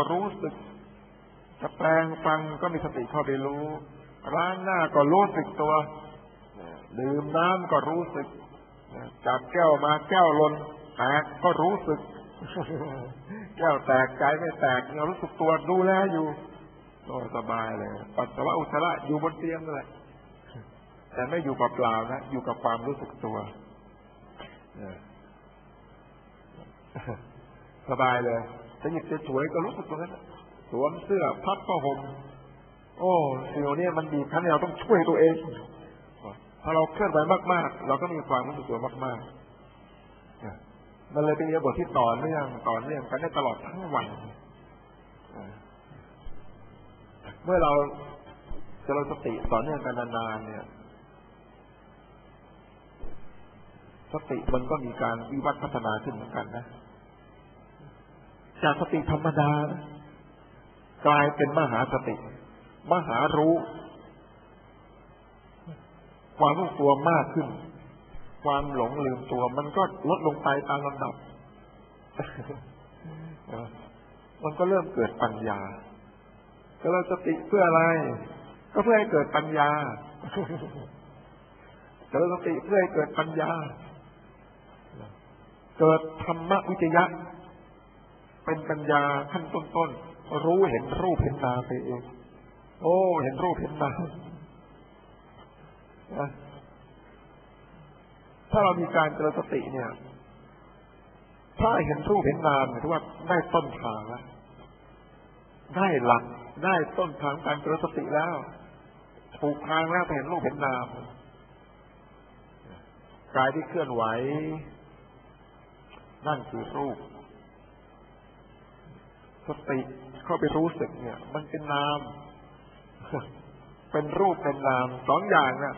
ก็รู้สึก จะแปลงฟังก็มีสติเข้าไปรู้ล้างหน้าก็รู้สึกตัวดื่มน้ำก็รู้สึกจับแก้วมาแก้วลนแตกก็รู้สึก แก้วแตกใจไม่แตกเรารู้สึกตัวดูแลอยู่ก็สบายเลย ปัสสาวะอุจจาระอยู่บนเตียงนั่นแหละแต่ไม่อยู่เปล่าๆนะ อยู่กับความรู้สึกตัวสบายเลย จะหยิบจะสวยก็รู้สึกตรงนั้นสวมเสื้อพับผ้าห่มโอ้สิ่งนี้มันดีขั้นเราต้องช่วยตัวเองถ้าเราเคลื่อนไหวมากๆ เราก็มีความรู้สึกตัวมากๆมันเลยเป็นเรื่องบทที่ต่อเนื่องต่อเนื่องกันได้ตลอดทั้งวันเมื่อเราจะเราสติต่อเนื่องกันนานๆเนี่ยสติมันก็มีการวิวัฒน์พัฒนาขึ้นเหมือนกันนะ จากสติธรรมดา กลายเป็นมหาสติ มหารู้ ความรู้ตัวมากขึ้น ความหลงลืมตัว มันก็ลดลงไปตามลำดับ มันก็เริ่มเกิดปัญญา ก็เราสติเพื่ออะไร ก็เพื่อให้เกิดปัญญาเราสติเพื่อให้เกิดปัญญา เกิดธรรมวิจยะ เป็นปัญญาขั้นต้นๆรู้เห็นรูปเห็นนามไปเอง โอ้ เห็นรูปเห็นนามถ้าเรามีการเจริญสติเนี่ย ถ้าเห็นรูปเห็นนามถือว่าได้ต้นทางแล้วได้หลักได้ต้นทางการเจริญสติแล้วถูกทางแล้วเห็นรูปเห็นนามกายที่เคลื่อนไหวนั่นคือรูป สติเข้าไปรู้สึกเนี่ย มันเป็นนาม เป็นรูปเป็นนามสองอย่างเนี่ย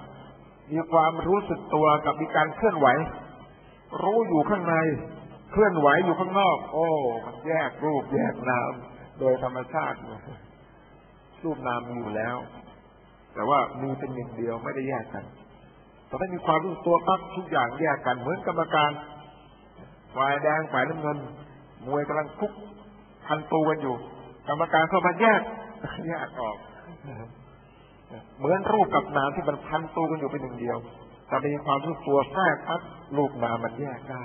มีความรู้สึกตัวกับมีการเคลื่อนไหว รู้อยู่ข้างใน เคลื่อนไหวอยู่ข้างนอก โอ้มันแยกรูปแยกนามโดยธรรมชาติรูปนามมีอยู่แล้ว แต่ว่ามีเป็นหนึ่งเดียวไม่ได้แยกกันตอนนั้มีความรู้ตัวปั๊บทุกอย่างแยกกันเหมือนกรรมการฝ่ายแดงฝ่ายน้ำเงินมวยกำลังคุก พันตูกันอยู่ กรรมการเข้ามาแยกแยกออกเหมือนรูปกับนามที่มันพันตูกันอยู่เป็นหนึ่งเดียวแต่มีความรู้ตัวแทรกพัดรูปนามมันแยกได้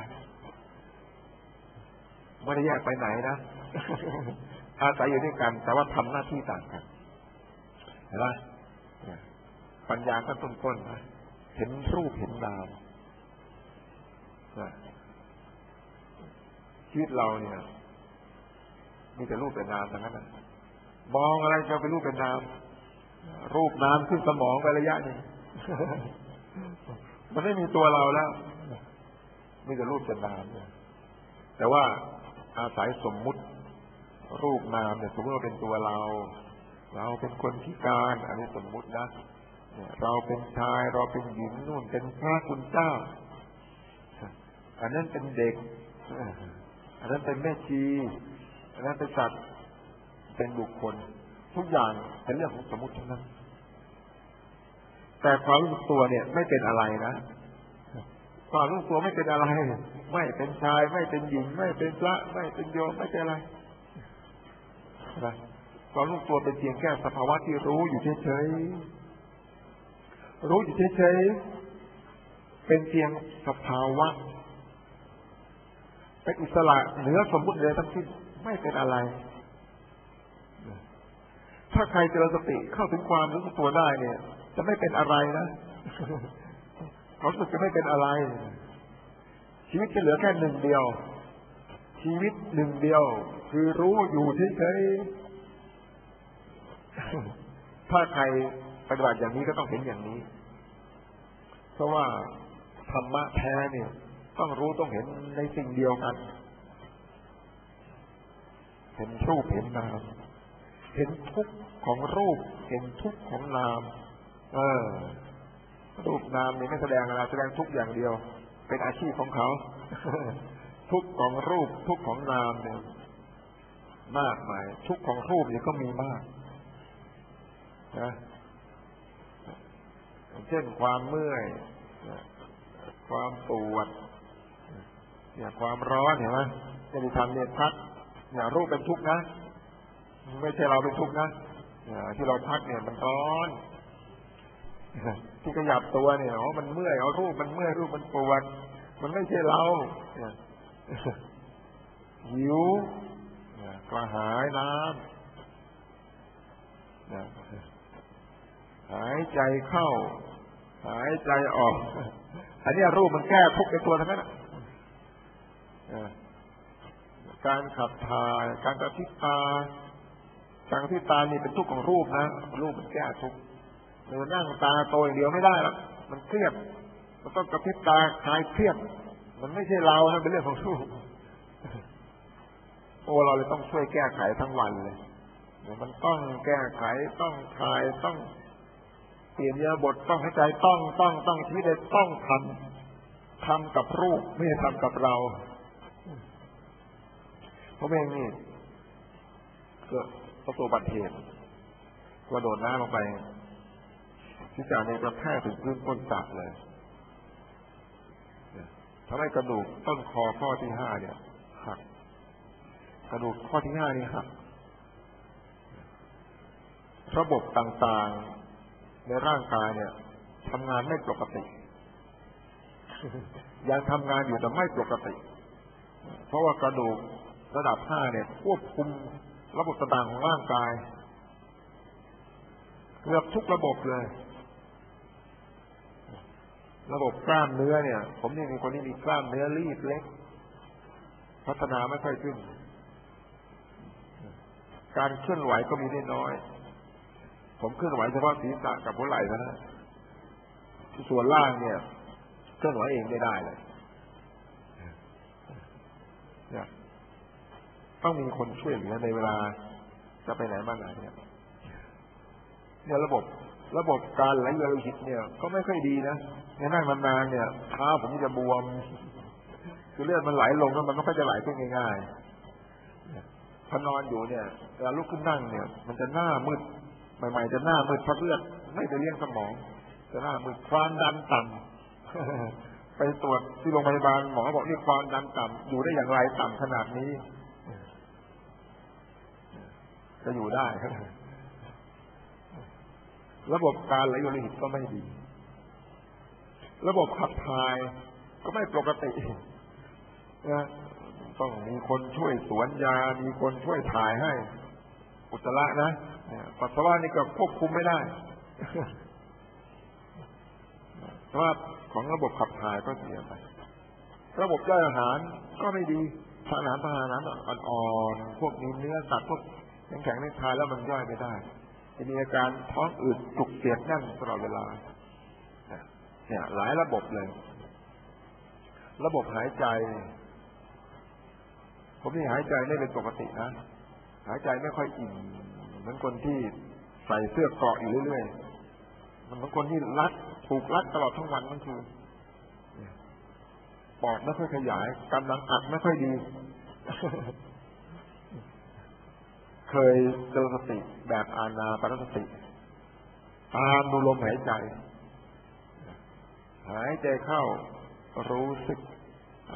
ไม่ได้แยกไปไหนนะอาศัยอยู่ด้วยกัน แต่ว่าทำหน้าที่ต่างกันเห็นไหมปัญญาขั้นต้นๆเห็นรูปเห็นนามชีวิตเราเนี่ย มีแต่รูปเป็นนามทั้งนั้นมองอะไรจะเป็นรูปเป็นนาม รูปนามขึ้นสมองไประยะหนึ่งมันไม่มีตัวเราแล้วมีแต่รูปเป็นนามแต่ว่าอาศัยสมมุติ รูปนามเนี่ยสมมติว่าเป็นตัวเรา เราเป็นคนพิการ อันนี้สมมุตินะเราเป็นชายเราเป็นหญิงนู่นเป็นพระคุณเจ้า อันนั้นเป็นเด็ก อันนั้นเป็นแม่ชี อันนั้นเป็นสัตว์เป็นบุคคล ทุกอย่างเป็นเรื่องของสมมติทั้งนั้น แต่ความรู้ตัวเนี่ย ไม่เป็นอะไรนะความรู้ตัวไม่เป็นอะไร ไม่เป็นชาย ไม่เป็นหญิง ไม่เป็นพระ ไม่เป็นโยมไม่เป็นอะไรนะความรู้ตัวเป็นเพียงแค่สภาวะที่รู้อยู่เฉยๆรู้อยู่เฉยๆเป็นเพียงสภาวะเป็นอิสระเหนือสมมติเลยทั้งสิ้น ไม่เป็นอะไร ถ้าใครเจริญสติเข้าถึงความรู้สึกตัวได้เนี่ย จะไม่เป็นอะไรนะเขาสึกจะไม่เป็นอะไร ชีวิตจะเหลือแค่หนึ่งเดียว ชีวิตหนึ่งเดียว คือรู้อยู่เฉยๆถ้าใครปฏิบัติอย่างนี้ก็ต้องเห็นอย่างนี้ เพราะว่าธรรมะแท้เนี่ย ต้องรู้ต้องเห็นในสิ่งเดียวกัน เห็นรูปเห็นนาม เห็นทุกข์ของรูป เห็นทุกข์ของนาม เออ รูปนามนี่ไม่แสดงอะไรแสดงทุกอย่างเดียว เป็นอาชีพของเขา ทุกของรูป ทุกของนามเนี่ยมากมาย ทุกของรูปนี่ก็มีมากนะเช่นความเมื่อย ความปวดเนี่ยความร้อนเห็นไหมจะมีทำเนี่ยพัก เนี่ยรูปเป็นทุกข์นะ ไม่ใช่เราเป็นทุกข์นะที่เราพักเนี่ยมันร้อนที่ขยับตัวเนี่ยอ๋อมันเมื่อยเอารูปมันเมื่อยรูปมันปวดมันไม่ใช่เราหิวกระหายน้ำหายใจเข้า หายใจออก อันนี้รูปมันแก้ทุกข์ในตัวทั้งนั้น การขับถ่าย การกระพริบตา การกระพริบตานี่เป็นทุกข์ของรูปนะรูปมันแก้ทุกข์เรานั่งตาโตอย่างเดียวไม่ได้หรอกมันเครียดมันต้องกระพริบตาคลายเครียด มันไม่ใช่เรานะเป็นเรื่องของรูปโอ้เราเลยต้องช่วยแก้ไขทั้งวันเลยมันต้องแก้ไขต้องคลายต้องเปลี่ยนยาบทต้องให้ใจต้องต้องต้องชีวิตเลยต้องทำทำกับรูปไม่ทำกับเรา ผมเองนี่เกิดประสบอุบัติเหตุกระโดดน้ำลงไปที่จาในกระแทกถึงพื้นก้นสระเลยทำให้กระดูกต้นคอข้อที่ห้าเนี่ยหักกระดูกข้อที่ห้านี่หักระบบต่างๆในร่างกายเนี่ยทำงานไม่ปกติ ยังทำงานอยู่แต่ไม่ปกติ เพราะว่ากระดูก ระดับห้าเนี่ยควบคุมระบบต่างๆของร่างกาย เกือบทุกระบบเลย ระบบกล้ามเนื้อเนี่ย ผมนี่มีคนที่มีกล้ามเนื้อรีบเล็ก พัฒนาไม่ค่อยขึ้น การเคลื่อนไหวก็มีได้น้อย ผมเคลื่อนไหวเฉพาะศีรษะกับหัวไหล่เท่านั้นส่วนล่างเนี่ยเคลื่อนไหวเองไม่ได้เลย ต้องมีคนช่วยเหลือในเวลาจะไปไหนมาไหนเนี่ยเนี่ยระบบระบบการไหลเวียนโลหิตเนี่ย ก็ไม่ค่อยดีนะเนี่ยนั่งนานๆเนี่ยเท้าผมจะบวม คือเลือดมันไหลลงแล้วมันไม่ค่อยจะไหลขึ้นง่ายๆพอนอนอยู่เนี่ยเวลาลุกขึ้นนั่งเนี่ย มันจะหน้ามืดใหม่ ๆ จะหน้ามืดเพราะเลือดไม่ไปเลี้ยงสมอง จะหน้ามืดความดันต่ำไปตรวจที่โรงพยาบาลหมอบอกนี่ความดันต่ำอยู่ได้อย่างไรต่ำขนาดนี้ จะอยู่ได้ ระบบการไหลเวียนโลหิตก็ไม่ดี ระบบขับถ่ายก็ไม่ปกตินะต้องมีคนช่วยสวนยา มีคนช่วยถ่ายให้ อุจจาระนะปัสสาวะนี่ก็ควบคุมไม่ได้เพราะว่าของระบบขับถ่ายก็เสียไประบบย่อยอาหารก็ไม่ดีสารอาหารทหารอ่อนๆพวกมีเนื้อสัตว์พวก แข็งแข็งในทายแล้วมันย่อยไม่ได้จะมีอาการท้องอืดจุกเสียดแน่นตลอดเวลาเนี่ย หลายระบบเลย ระบบหายใจ ผมนี่หายใจไม่เป็นปกตินะหายใจไม่ค่อยอิ่มเหมือนคนที่ใส่เสื้อเกาะอยู่เรื่อยๆมันเหมือนคนที่รัดถูกรัดตลอดทั้งวันทั้งคืนปอดไม่ค่อยขยายกำลังอัดไม่ค่อยดี เคยเจอสติแบบอานาปนสติ ตามดูลมหายใจ หายใจเข้ารู้สึก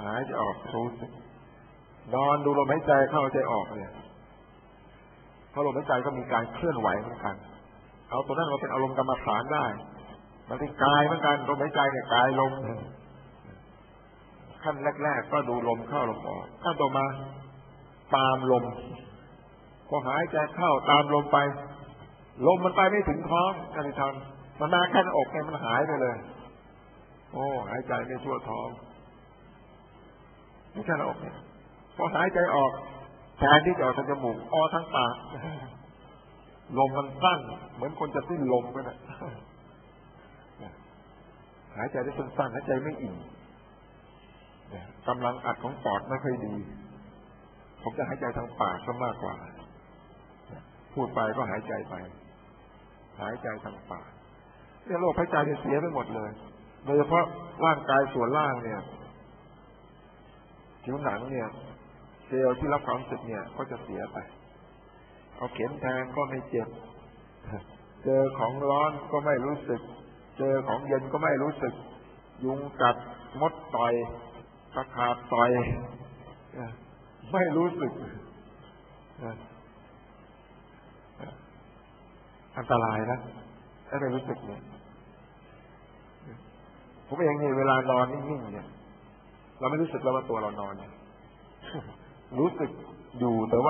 หายใจออกรู้สึก นอนดูลมหายใจเข้าใจออกเนี่ยเพราะลมหายใจก็มีการเคลื่อนไหวเหมือนกัน เอาตัวนั้นมาเป็นอารมณ์กรรมฐานได้มันเป็นกายเหมือนกันลมหายใจเนี่ยกายลมขั้นแรก ๆ ก็ดูลมเข้าลมออกขั้นต่อมาตามลม พอหายใจเข้าตามลมไป ลมมันไปไม่ถึงท้องการทำมันมาแค่อกเนี่มันหายไปเลย โอ้หายใจไม่ทั่วท้องไม่ใช่อกเนี่ยพอหายใจออกแทนที่จะออกทางจมูกออทั้งปากลมมันสั้น เหมือนคนจะสิ้นลมก็ได้หายใจได้สั้นๆหายใจไม่อิ่มกำลังอัดของปอดไม่ค่อยดี ผมจะหายใจทางปากซะมากกว่า พูดไปก็หายใจไป หายใจทางปากเนี่ยโรคหายใจจะเสียไปหมดเลย โดยเฉพาะร่างกายส่วนล่างเนี่ยผิวหนังเนี่ยเซลล์ที่รับความรู้สึกเนี่ย ก็จะเสียไป เอาเข็มแทงก็ไม่เจ็บ เจอของร้อนก็ไม่รู้สึก เจอของเย็นก็ไม่รู้สึก ยุงกัดมดต่อยตะขาบต่อยไม่รู้สึก อันตรายนะถ้าไม่รู้สึกเนี่ยผมเองเนี่ยเวลานอนนิ่งๆเนี่ย เราไม่รู้สึกแล้วว่าตัวเรานอนเนี่ยรู้สึกอยู่แต่ว่า